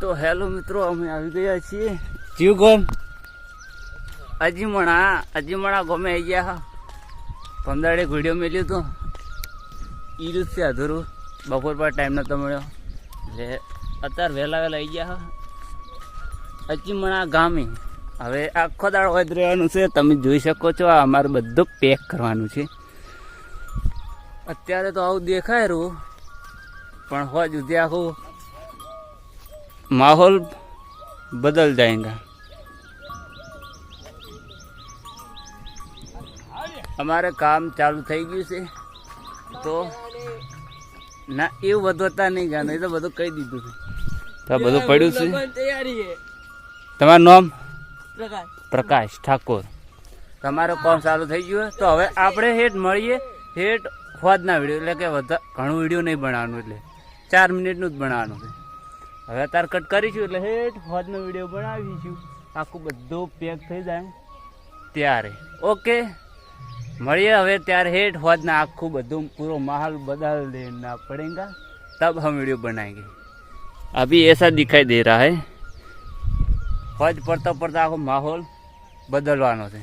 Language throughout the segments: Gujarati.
તો હેલો મિત્રો અમે આવી ગયા છીએ. જીવગોમ અજીમણા અજીમણા ગમે આવી ગયા પંદરડે ઘોડીઓ મેલ્યું તો ઈ રીત છે અધૂરું. બપોર પર ટાઈમ નતો મળ્યો. એટલે અત્યારે વહેલા વહેલા આવી ગયા અજીમણા ગામે. હવે આખો દાડો વધ રહેવાનું છે. તમે જોઈ શકો છો આ અમારે બધું પેક કરવાનું છે. અત્યારે તો આવું દેખાય રહ્યું. પણ હોજ સુધી આખું માહોલ બદલ जाएगा અમારે કામ ચાલુ થઈ ગયું છે. તો ના એવું બધું હતા નહીં જાણો એ તો બધું કહી દીધું છે. તો બધું પડ્યું છે. તમારું નામ? પ્રકાશ. ઠાકોર. તમારું કામ ચાલુ થઈ ગયું તો હવે આપણે હેઠ મળીએ. હેઠ હોદના વીડિયો એટલે કે ઘણું વીડિયો નહીં બનાવવાનું એટલે ચાર મિનિટનું જ બનાવવાનું છે. હવે તાર કટ કરીશું એટલે હેઠ હોદનો વીડિયો બનાવીશું. આખું બધું પેક થઈ જાય ત્યારે. ઓકે મળીએ હવે ત્યારે હેઠ હોદના આખું બધું, પૂરો માહોલ બદલ દેના પડેગા. તબ હમ વીડિયો બનાએંગે અભી એસા દિખાઈ દે રહા હૈ. ફોજ પડતા પડતા આખો માહોલ બદલવાનો છે.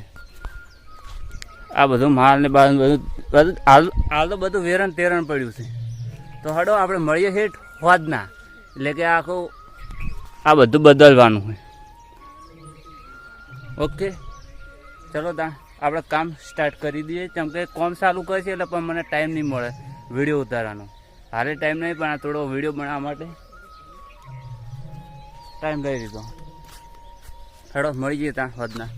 આ બધું માલ ને બધું બધું, હાલ તો બધું વેરણ તેરણ પડ્યું છે. તો હડો, આપણે મળીએ હેઠ હોદના એટલે કે આખું આ બધું બદલવાનું હોય. ઓકે. ચલો તા આપણે કામ સ્ટાર્ટ કરી દઈએ. કેમ કે કોમ ચાલુ કરશે એટલે પણ મને ટાઈમ નહીં મળે વીડિયો ઉતારવાનો. હાલે ટાઈમ નહીં પણ આ થોડો વીડિયો બનાવવા માટે ટાઈમ લઈ લીધો. હેડો મળી જઈએ ત્યાં વધના.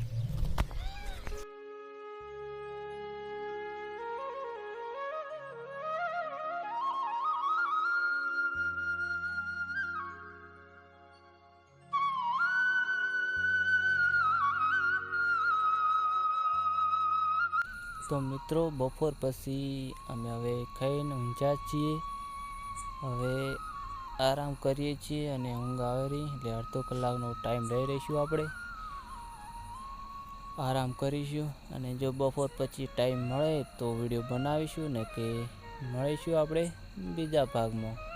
તો મિત્રો, બપોર પછી અમે હવે ખાઈને ઊંઝા છીએ. હવે આરામ કરીએ છીએ અને ઊંઘ આવે રહી, એટલે અડધો કલાકનો ટાઈમ લઈ રહીશું આપણે. આરામ કરીશું અને જો બપોર પછી ટાઈમ મળે તો વીડિયો બનાવીશું ને કે મળીશું આપણે બીજા ભાગમાં.